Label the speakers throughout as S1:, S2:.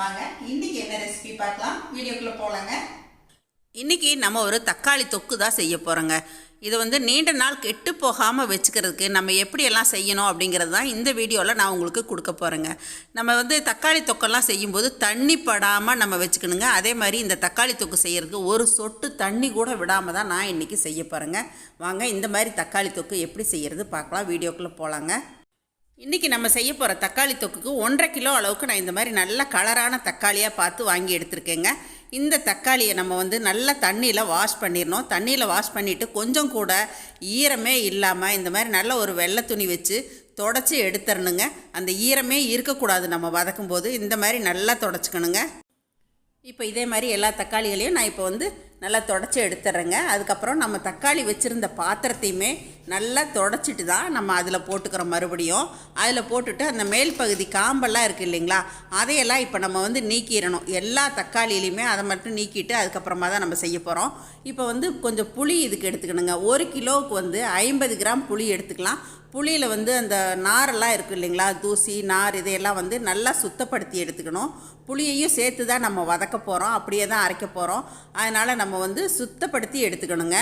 S1: வாங்க. இன்னைக்கு என்ன ரெசிபி பார்க்கலாம்? வீடியோக்குள்ள போகலாங்க
S2: இன்றைக்கி நம்ம ஒரு தக்காளி தொக்கு தான் செய்ய போகிறோங்க இதை வந்து நீண்ட நாள் கெட்டு போகாமல் வச்சுக்கிறதுக்கு நம்ம எப்படியெல்லாம் செய்யணும் அப்படிங்கிறது தான் இந்த வீடியோவில் நான் உங்களுக்கு கொடுக்க போகிறேங்க நம்ம வந்து தக்காளி தொக்கெல்லாம் செய்யும்போது தண்ணி படாமல் நம்ம வச்சுக்கணுங்க. அதே மாதிரி இந்த தக்காளி தொக்கு செய்கிறதுக்கு ஒரு சொட்டு தண்ணி கூட விடாமல் தான் நான் இன்றைக்கி செய்ய போகிறேங்க வாங்க இந்த மாதிரி தக்காளி தொக்கு எப்படி செய்கிறது பார்க்கலாம். வீடியோக்குள்ளே போகலாங்க இன்றைக்கி நம்ம செய்ய போகிற தக்காளி தொக்குக்கு ஒன்றரை கிலோ அளவுக்கு நான் இந்த மாதிரி நல்ல கலரான தக்காளியாக பார்த்து வாங்கி எடுத்திருக்கேங்க. இந்த தக்காளியை நம்ம வந்து நல்லா தண்ணியில் வாஷ் பண்ணிடணும். தண்ணியில் வாஷ் பண்ணிவிட்டு கொஞ்சம் கூட ஈரமே இல்லாமல் இந்த மாதிரி நல்ல ஒரு வெள்ளை துணி வச்சு தொடச்சி எடுத்துடணுங்க. அந்த ஈரமே இருக்கக்கூடாது நம்ம வதக்கும் போது இந்த மாதிரி நல்லா தொடச்சிக்கணுங்க. இப்போ இதே மாதிரி எல்லா தக்காளிகளையும் நான் இப்போ வந்து நல்லா தொடச்சி எடுத்துட்றேங்க. அதுக்கப்புறம் நம்ம தக்காளி வச்சுருந்த பாத்திரத்தையுமே நல்லா தொடச்சிட்டு தான் நம்ம அதில் போட்டுக்கிறோம் மறுபடியும். அதில் போட்டுட்டு அந்த மேல் பகுதி காம்பெல்லாம் இருக்குது இல்லைங்களா? அதையெல்லாம் இப்போ நம்ம வந்து நீக்கிடணும். எல்லா தக்காளியிலையுமே அதை மட்டும் நீக்கிட்டு அதுக்கப்புறமா தான் நம்ம செய்ய போகிறோம் இப்போ வந்து கொஞ்சம் புளி இதுக்கு எடுத்துக்கணுங்க. ஒரு கிலோவுக்கு வந்து ஐம்பது கிராம் புளி எடுத்துக்கலாம். புளியில் வந்து அந்த நாரெல்லாம் இருக்குது இல்லைங்களா? தூசி நார் இதையெல்லாம் வந்து நல்லா சுத்தப்படுத்தி எடுத்துக்கணும். புளியையும் சேர்த்து தான் நம்ம வதக்க போகிறோம் அப்படியே தான் அரைக்க போகிறோம் அதனால் நம்ம நம்ம வந்து சுத்தப்படுத்தி எடுத்துக்கணுங்க.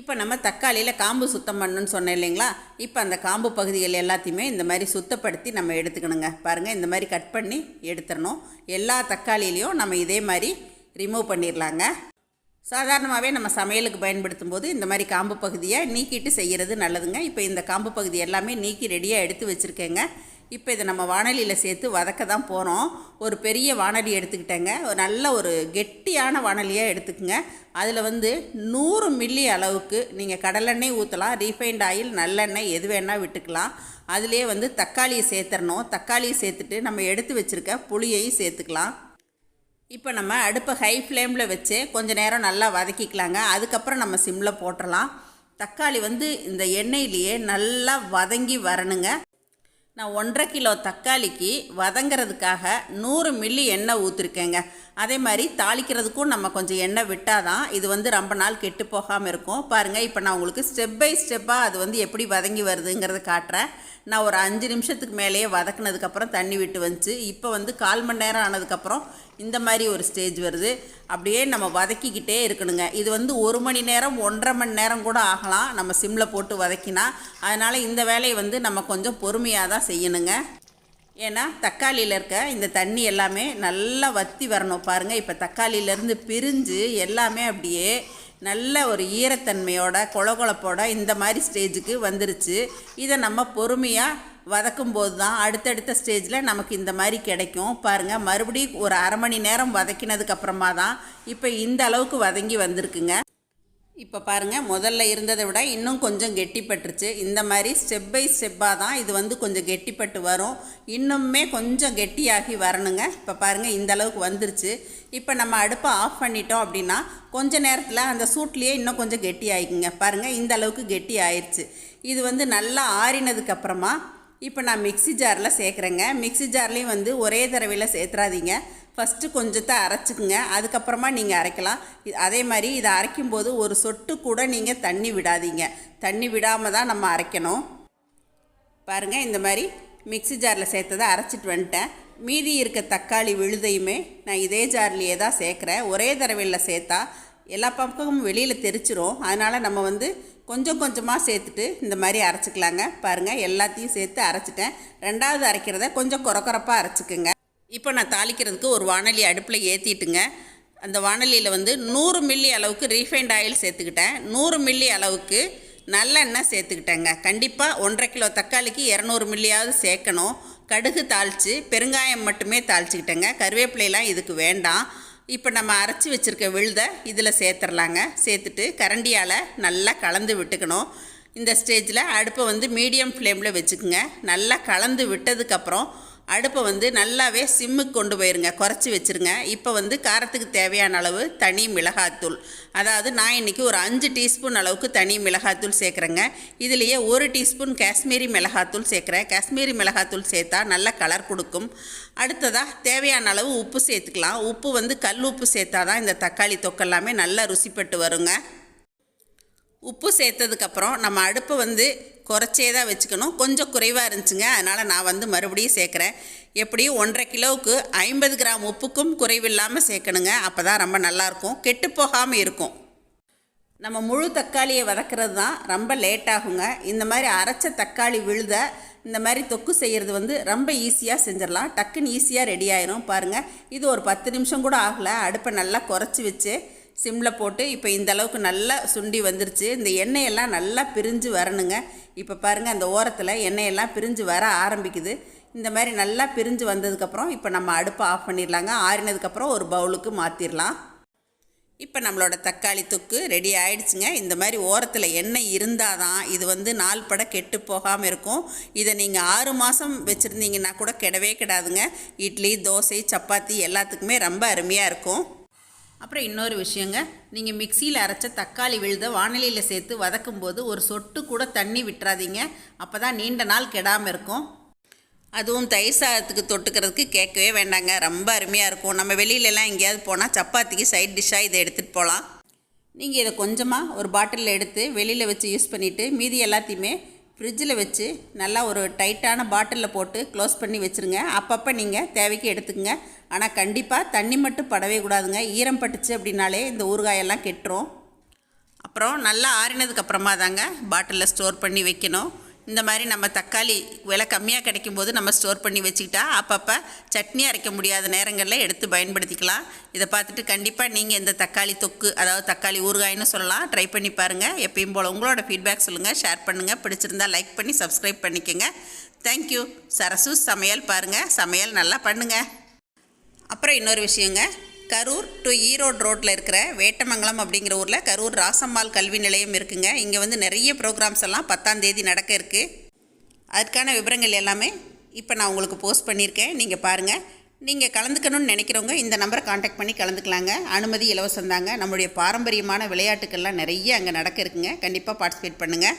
S2: இப்போ நம்ம தக்காளியில் காம்பு சுத்தம் பண்ணணும்னு சொன்னேன் இல்லைங்களா? இப்போ அந்த காம்பு பகுதிகள் எல்லாத்தையுமே இந்த மாதிரி சுத்தப்படுத்தி நம்ம எடுத்துக்கணுங்க. பாருங்கள் இந்த மாதிரி கட் பண்ணி எடுத்துடணும். எல்லா தக்காளியிலையும் நம்ம இதே மாதிரி ரிமூவ் பண்ணிடலாங்க சாதாரணமாகவே நம்ம சமையலுக்கு பயன்படுத்தும் போது இந்த மாதிரி காம்பு பகுதியை நீக்கிட்டு செய்கிறது நல்லதுங்க. இப்போ இந்த காம்பு பகுதி எல்லாமே நீக்கி ரெடியாக எடுத்து வச்சுருக்கேங்க. இப்போ இதை நம்ம வானலியில் சேர்த்து வதக்க தான் போகிறோம் ஒரு பெரிய வானலி எடுத்துக்கிட்டேங்க. ஒரு நல்ல ஒரு கெட்டியான வானலியாக எடுத்துக்கோங்க. அதில் வந்து நூறு மில்லி அளவுக்கு நீங்கள் கடலெண்ணெய் ஊற்றலாம் ரீஃபைண்ட் ஆயில் நல்லெண்ணெய் எது வேணால் விட்டுக்கலாம். அதிலே வந்து தக்காளியை சேர்த்துடணும் தக்காளியை சேர்த்துட்டு நம்ம எடுத்து வச்சுருக்க புளியையும் சேர்த்துக்கலாம். இப்போ நம்ம அடுப்பை ஹை ஃப்ளேமில் வச்சு கொஞ்சம் நேரம் நல்லா வதக்கிக்கலாங்க. அதுக்கப்புறம் நம்ம சிம்மில் போட்டுடலாம் தக்காளி வந்து இந்த எண்ணெயிலேயே நல்லா வதங்கி வரணுங்க. நான் ஒன்றரை கிலோ தக்காளிக்கு வதங்கிறதுக்காக நூறு மில்லி எண்ணெய் ஊற்றிருக்கேங்க அதே மாதிரி தாளிக்கிறதுக்கும் நம்ம கொஞ்சம் எண்ணெய் விட்டால் தான் இது வந்து ரொம்ப நாள் கெட்டு போகாமல் இருக்கும். பாருங்கள் இப்போ நான் உங்களுக்கு ஸ்டெப் பை ஸ்டெப்பாக அது வந்து எப்படி வதங்கி வருதுங்கிறத காட்டுறேன். நான் ஒரு அஞ்சு நிமிஷத்துக்கு மேலேயே வதக்குனதுக்கப்புறம் தண்ணி விட்டு வந்துச்சு. இப்போ வந்து கால் மணி நேரம் ஆனதுக்கப்புறம் இந்த மாதிரி ஒரு ஸ்டேஜ் வருது. அப்படியே நம்ம வதக்கிக்கிட்டே இருக்கணுங்க. இது வந்து ஒரு மணி நேரம் ஒன்றரை மணி நேரம் கூட ஆகலாம். நம்ம சிம்மில் போட்டு வதக்கினா. அதனால் இந்த வேலையை வந்து நம்ம கொஞ்சம் பொறுமையாக தான் செய்யணுங்க. ஏன்னா தக்காளியில் இருக்க இந்த தண்ணி எல்லாமே நல்லா வற்றி வரணும். பாருங்கள் இப்போ தக்காளியிலேருந்து பிரிஞ்சு எல்லாமே அப்படியே நல்ல ஒரு ஈரத்தன்மையோட கொழகொழப்போட இந்த மாதிரி ஸ்டேஜுக்கு வந்துருச்சு. இதை நம்ம பொறுமையாக வதக்கும் போது தான் அடுத்தடுத்த ஸ்டேஜில் நமக்கு இந்த மாதிரி கிடைக்கும். பாருங்கள் மறுபடியும் ஒரு அரை மணி நேரம் வதக்கினதுக்கப்புறமா தான் இப்போ இந்த அளவுக்கு வதங்கி வந்திருக்குங்க. இப்போ பாருங்கள் முதல்ல இருந்ததை விட இன்னும் கொஞ்சம் கெட்டிப்பட்டுருச்சு. இந்த மாதிரி ஸ்டெப் பை ஸ்டெப்பாக தான் இது வந்து கொஞ்சம் கெட்டிப்பட்டு வரும். இன்னுமே கொஞ்சம் கெட்டியாகி வரணுங்க. இப்போ பாருங்கள் இந்த அளவுக்கு வந்துருச்சு. இப்போ நம்ம அடுப்பை ஆஃப் பண்ணிட்டோம் அப்படின்னா கொஞ்ச நேரத்தில் அந்த சூட்லேயே இன்னும் கொஞ்சம் கெட்டி ஆகிக்குங்க பாருங்கள் இந்த அளவுக்கு கெட்டி ஆயிடுச்சு இது வந்து நல்லா ஆறினதுக்கப்புறமா இப்போ நான் மிக்ஸி ஜாரில் சேர்க்குறேங்க. மிக்ஸி ஜார்லேயும் வந்து ஒரே தடவையில் சேர்த்துறாதீங்க. ஃபஸ்ட்டு கொஞ்சத்தை அரைச்சிக்குங்க. அதுக்கப்புறமா நீங்கள் அரைக்கலாம். அதே மாதிரி இதை அரைக்கும் போது ஒரு சொட்டு கூட நீங்கள் தண்ணி விடாதீங்க. தண்ணி விடாமல் தான் நம்ம அரைக்கணும். பாருங்கள் இந்த மாதிரி மிக்ஸி ஜாரில் சேர்த்ததை அரைச்சிட்டு வந்துட்டேன். மீதி இருக்க தக்காளி விழுதையுமே நான் இதே ஜார்லேயே தான் சேர்க்குறேன். ஒரே தடவையில் சேர்த்தா எல்லா பக்கமும் வெளியில் தெரிச்சிரும். அதனால் நம்ம வந்து கொஞ்சம் கொஞ்சமாக சேர்த்துட்டு இந்த மாதிரி அரைச்சிக்கலாங்க. பாருங்கள் எல்லாத்தையும் சேர்த்து அரைச்சிட்டேன். ரெண்டாவது அரைக்கிறத கொஞ்சம் குறக்குறப்பாக அரைச்சிக்குங்க. இப்போ நான் தாளிக்கிறதுக்கு ஒரு வானொலி அடுப்பில் ஏற்றிட்டுங்க அந்த வானொலியில் வந்து நூறு மில்லி அளவுக்கு ரீஃபைண்ட் ஆயில் சேர்த்துக்கிட்டேன். நூறு மில்லி அளவுக்கு நல்லெண்ணெய் சேர்த்துக்கிட்டேங்க. கண்டிப்பாக ஒன்றரை கிலோ தக்காளிக்கு இரநூறு மில்லியாவது சேர்க்கணும். கடுகு தாளித்து பெருங்காயம் மட்டுமே தாளிச்சுக்கிட்டேங்க. கருவேப்பிலையெல்லாம் இதுக்கு வேண்டாம். இப்போ நம்ம அரைச்சி வச்சுருக்க விழுதை இதில் சேர்த்துடலாங்க சேர்த்துட்டு கரண்டியால் நல்லா கலந்து விட்டுக்கணும். இந்த ஸ்டேஜில் அடுப்பை வந்து மீடியம் ஃப்ளேமில் வச்சுக்கோங்க. நல்லா கலந்து விட்டதுக்கப்புறம் அடுப்பை வந்து நல்லாவே சிம்முக்கு கொண்டு போயிருங்க. குறைச்சி வச்சுருங்க. இப்போ வந்து காரத்துக்கு தேவையான அளவு தனி மிளகாத்தூள் அதாவது நான் இன்றைக்கி ஒரு அஞ்சு டீஸ்பூன் அளவுக்கு தனி மிளகாத்தூள் சேர்க்குறேங்க. இதுலேயே ஒரு டீஸ்பூன் காஷ்மீரி மிளகாத்தூள் சேர்க்குறேன். காஷ்மீரி மிளகாத்தூள் சேர்த்தா நல்ல கலர் கொடுக்கும். அடுத்ததாக தேவையான அளவு உப்பு சேர்த்துக்கலாம். உப்பு வந்து கல் உப்பு சேர்த்தா தான் இந்த தக்காளி தொக்கெல்லாமே நல்லா ருசிப்பட்டு வருங்க. உப்பு சேர்த்ததுக்கப்புறம் நம்ம அடுப்பை வந்து குறைச்சே தான் வச்சுக்கணும். கொஞ்சம் குறைவாக இருந்துச்சுங்க. அதனால் நான் வந்து மறுபடியும் சேர்க்குறேன். எப்படியும் ஒன்றரை கிலோவுக்கு ஐம்பது கிராம் உப்புக்கும் குறைவில்லாமல் சேர்க்கணுங்க. அப்போ தான் ரொம்ப நல்லாயிருக்கும். கெட்டு போகாமல் இருக்கும். நம்ம முழு தக்காளியை வதக்கிறது தான் ரொம்ப லேட் ஆகுங்க. இந்த மாதிரி அரைச்ச தக்காளி விழுத இந்த மாதிரி தொக்கு செய்கிறது வந்து ரொம்ப ஈஸியாக செஞ்சிடலாம். டக்குன்னு ஈஸியாக ரெடி ஆயிரும் பாருங்கள் இது ஒரு பத்து நிமிஷம் கூட ஆகலை. அடுப்பை நல்லா குறைச்சி வச்சு சிம்மில் போட்டு இப்போ இந்த அளவுக்கு நல்லா சுண்டி வந்துருச்சு. இந்த எண்ணெயெல்லாம் நல்லா பிரிஞ்சு வரணுங்க. இப்போ பாருங்கள் அந்த ஓரத்தில் எண்ணெயெல்லாம் பிரிஞ்சு வர ஆரம்பிக்குது. இந்த மாதிரி நல்லா பிரிஞ்சு வந்ததுக்கப்புறம் இப்போ நம்ம அடுப்பை ஆஃப் பண்ணிடலாங்க. ஆறினதுக்கப்புறம் ஒரு பவுலுக்கு மாற்றிடலாம் இப்போ நம்மளோட தக்காளி தொக்கு ரெடி ஆயிடுச்சுங்க. இந்த மாதிரி ஓரத்தில் எண்ணெய் இருந்தால் தான் இது வந்து நாள் பட கெட்டு போகாமல் இருக்கும். இதை நீங்கள் ஆறு மாதம் வச்சுருந்தீங்கன்னா கூட கெடவே கிடாதுங்க. இட்லி தோசை சப்பாத்தி எல்லாத்துக்குமே ரொம்ப அருமையாக இருக்கும். அப்புறம் இன்னொரு விஷயங்க நீங்கள் மிக்சியில் அரைச்ச தக்காளி விழுத வானிலையில் சேர்த்து வதக்கும் போது ஒரு சொட்டு கூட தண்ணி விட்டுறாதீங்க. அப்போ தான் நீண்ட நாள் கெடாமல் இருக்கும். அதுவும் தயிர் சாதத்துக்கு தொட்டுக்கிறதுக்கு கேட்கவே வேண்டாங்க. ரொம்ப அருமையாக இருக்கும். நம்ம வெளியிலலாம் எங்கேயாவது போனால் சப்பாத்திக்கு சைட் டிஷ்ஷாக இதை எடுத்துகிட்டு போகலாம் நீங்கள் இதை கொஞ்சமாக ஒரு பாட்டிலில் எடுத்து வெளியில் வச்சு யூஸ் பண்ணிவிட்டு மீதி எல்லாத்தையுமே ஃப்ரிட்ஜில் வச்சு நல்லா ஒரு டைட்டான பாட்டிலில் போட்டு க்ளோஸ் பண்ணி வச்சுருங்க. அப்பப்போ நீங்கள் தேவைக்கு எடுத்துக்கங்க. ஆனால் கண்டிப்பாக தண்ணி மட்டும் படவே கூடாதுங்க. ஈரம் பட்டுச்சு அப்படின்னாலே இந்த ஊறுகாயெல்லாம் கெட்டுரும். அப்புறம் நல்லா ஆறினதுக்கப்புறமா தாங்க பாட்டிலில் ஸ்டோர் பண்ணி வைக்கணும். இந்த மாதிரி நம்ம தக்காளி விலை கம்மியாக கிடைக்கும் போது நம்ம ஸ்டோர் பண்ணி வச்சுக்கிட்டா அப்பப்போ சட்னி அரைக்க முடியாத நேரங்களில் எடுத்து பயன்படுத்திக்கலாம். இதை பார்த்துட்டு கண்டிப்பாக நீங்கள் இந்த தக்காளி தொக்கு அதாவது தக்காளி ஊறுகாய்னு சொல்லலாம். ட்ரை பண்ணி பாருங்கள் எப்பயும் போல் உங்களோட ஃபீட்பேக் சொல்லுங்கள் ஷேர் பண்ணுங்கள் பிடிச்சிருந்தா லைக் பண்ணி சப்ஸ்கிரைப் பண்ணிக்கோங்க. தேங்க்யூ சரசு சமையல் பாருங்கள் சமையல் நல்லா பண்ணுங்கள் அப்புறம் இன்னொரு விஷயங்க. கரூர் டு ஈரோடு ரோட்டில் இருக்கிற வேட்டமங்கலம் அப்படிங்கிற ஊரில் கரூர் ராசம்மாள் கல்வி நிலையம் இருக்குங்க. இங்கே வந்து நிறைய ப்ரோக்ராம்ஸ் எல்லாம் பத்தாம் தேதி நடக்க இருக்குது அதுக்கான விவரங்கள் எல்லாமே இப்போ நான் உங்களுக்கு போஸ்ட் பண்ணியிருக்கேன். நீங்கள் பாருங்கள் நீங்கள் கலந்துக்கணும்னு நினைக்கிறவங்க இந்த நம்பரை காண்டாக்ட் பண்ணி கலந்துக்கலாங்க. அனுமதி இலவசம் தாங்க. நம்முடைய பாரம்பரியமான விளையாட்டுக்கள்லாம் நிறைய அங்கே நடக்க இருக்குங்க. கண்டிப்பாக பார்ட்டிசிபேட் பண்ணுங்கள்